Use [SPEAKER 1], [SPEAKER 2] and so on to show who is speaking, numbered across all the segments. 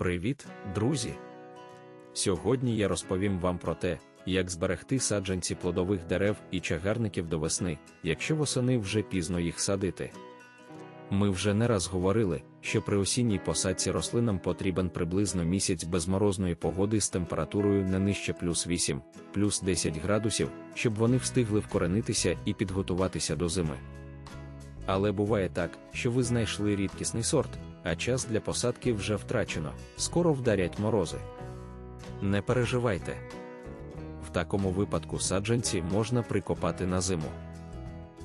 [SPEAKER 1] Привіт, друзі! Сьогодні я розповім вам про те, як зберегти саджанці плодових дерев і чагарників до весни, якщо восени вже пізно їх садити. Ми вже не раз говорили, що при осінній посадці рослинам потрібен приблизно місяць безморозної погоди з температурою не нижче плюс 8, плюс 10 градусів, щоб вони встигли вкоренитися і підготуватися до зими. Але буває так, що ви знайшли рідкісний сорт, а час для посадки вже втрачено, скоро вдарять морози. Не переживайте. В такому випадку саджанці можна прикопати на зиму.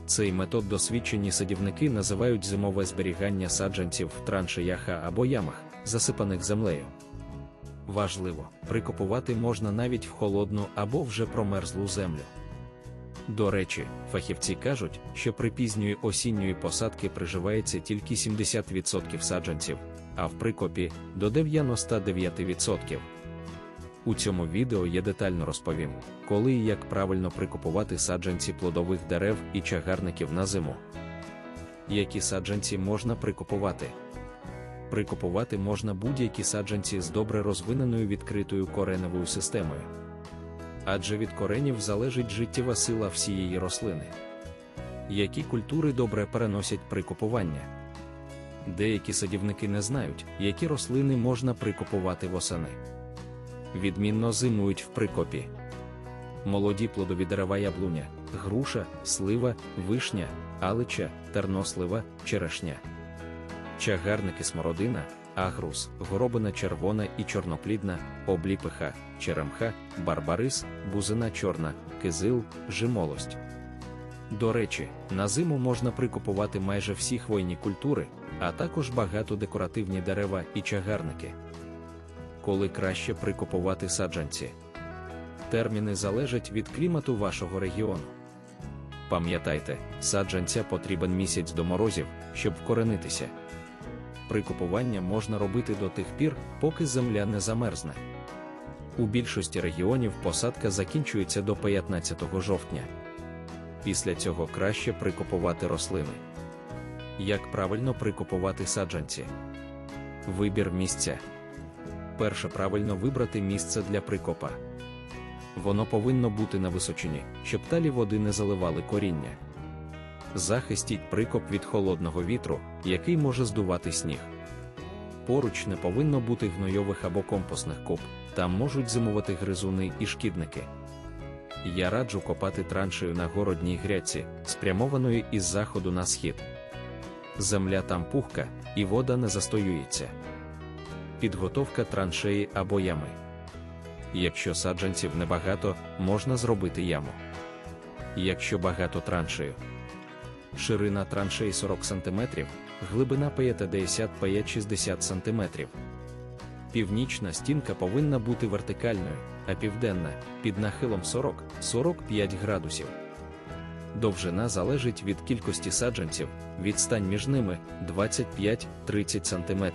[SPEAKER 1] Цей метод досвідчені садівники називають зимове зберігання саджанців в траншеях або ямах, засипаних землею. Важливо, прикопувати можна навіть в холодну або вже промерзлу землю. До речі, фахівці кажуть, що при пізньої осінньої посадки приживається тільки 70% саджанців, а в прикопі до 99%. У цьому відео я детально розповім, коли і як правильно прикопувати саджанці плодових дерев і чагарників на зиму. Які саджанці можна прикопувати? Прикопувати можна будь-які саджанці з добре розвиненою відкритою кореневою системою. Адже від коренів залежить життєва сила всієї рослини. Які культури добре переносять прикопування? Деякі садівники не знають, які рослини можна прикопувати восени відмінно зимують в прикопі. Молоді плодові дерева яблуня, груша, слива, вишня, алича, тернослива, черешня. Чагарники смородина, агрус, горобина червона і чорноплідна, обліпиха, черемха, барбарис, бузина чорна, кизил, жимолость. До речі, на зиму можна прикупувати майже всі хвойні культури, а також багато декоративні дерева і чагарники коли краще прикопувати саджанці. Терміни залежать від клімату вашого регіону. Пам'ятайте, саджанця потрібен місяць до морозів, щоб вкоренитися. Прикопування можна робити до тих пір, поки земля не замерзне. У більшості регіонів посадка закінчується до 15 жовтня. Після цього краще прикопувати рослини. Як правильно прикопувати саджанці? Вибір місця перше правильно вибрати місце для прикопа. Воно повинно бути на височині, щоб талі води не заливали коріння. Захистіть прикоп від холодного вітру, який може здувати сніг. Поруч не повинно бути гнойових або компостних куб, там можуть зимувати гризуни і шкідники. Я раджу копати траншею на городній грядці, спрямованої із заходу на схід. Земля там пухка, і вода не застоюється підготовка траншеї або ями. Якщо саджанців небагато, можна зробити яму. Якщо багато траншею. Ширина траншеї 40 см, глибина 50 60 см. Північна стінка повинна бути вертикальною, а південна під нахилом 40-45 градусів. Довжина залежить від кількості саджанців, відстань між ними 25-30 см.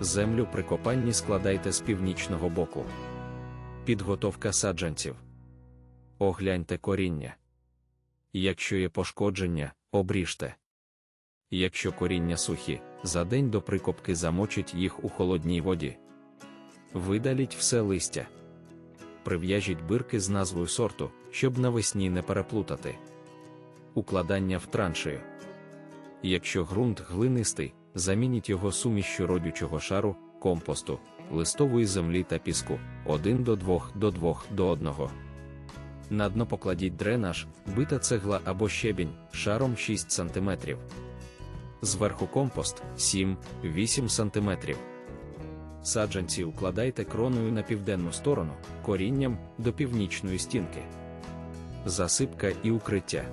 [SPEAKER 1] Землю при копанні складайте з північного боку. Підготовка саджанців. Огляньте коріння. Якщо є пошкодження, обріжте. Якщо коріння сухі, за день до прикопки замочить їх у холодній воді. Видаліть все листя. Прив'яжіть бирки з назвою сорту, щоб навесні не переплутати. Укладання в траншею. Якщо ґрунт глинистий, замініть його сумішчю родючого шару, компосту, листової землі та піску 1 до 2 до 2 до 1. На дно покладіть дренаж, бита цегла або щебінь шаром 6 см. Зверху компост 7-8 см. Саджанці укладайте кроною на південну сторону, корінням до північної стінки. Засипка і укриття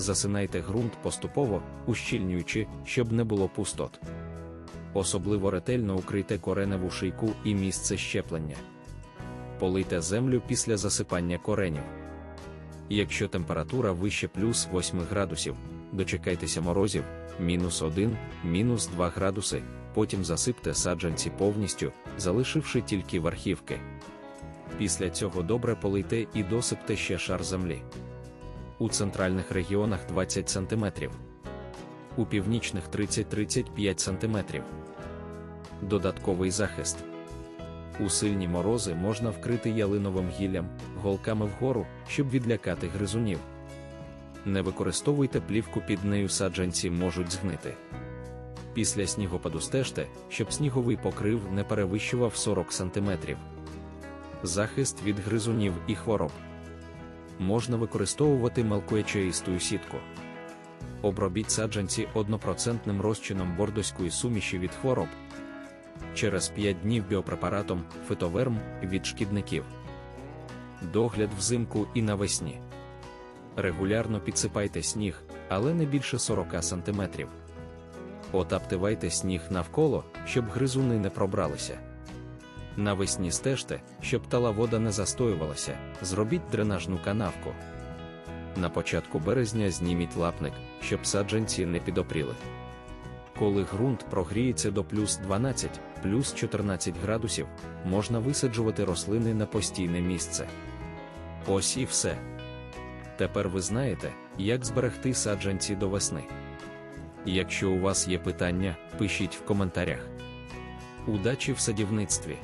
[SPEAKER 1] засинайте ґрунт поступово, ущільнюючи, щоб не було пустот. Особливо ретельно укрийте кореневу шийку і місце щеплення. Полийте землю після засипання коренів. Якщо температура вище плюс 8 градусів, дочекайтеся морозів, мінус 1, мінус 2 градуси, потім засипте саджанці повністю, залишивши тільки верхівки. Після цього добре полийте і досипте ще шар землі у центральних регіонах 20 см, у північних 30-35 см. Додатковий захист. У сильні морози можна вкрити ялиновим гіллям, голками вгору, щоб відлякати гризунів. Не використовуйте плівку під нею саджанці можуть згнити. Після снігопаду стежте, щоб сніговий покрив не перевищував 40 см. Захист від гризунів і хвороб. Можна використовувати мелкоячеїсту сітку. Обробіть саджанці 1% розчином бордоської суміші від хвороб. Через 5 днів біопрепаратом фитоверм від шкідників. Догляд взимку і навесні. Регулярно підсипайте сніг, але не більше 40 см. Отаптивайте сніг навколо, щоб гризуни не пробралися. Навесні стежте, щоб тала вода не застоювалася, зробіть дренажну канавку. На початку березня зніміть лапник, щоб саджанці не підопріли. Коли ґрунт прогріється до плюс 12, плюс 14 градусів, можна висаджувати рослини на постійне місце. Ось і все. Тепер ви знаєте, як зберегти саджанці до весни. Якщо у вас є питання, пишіть в коментарях. Удачі в садівництві!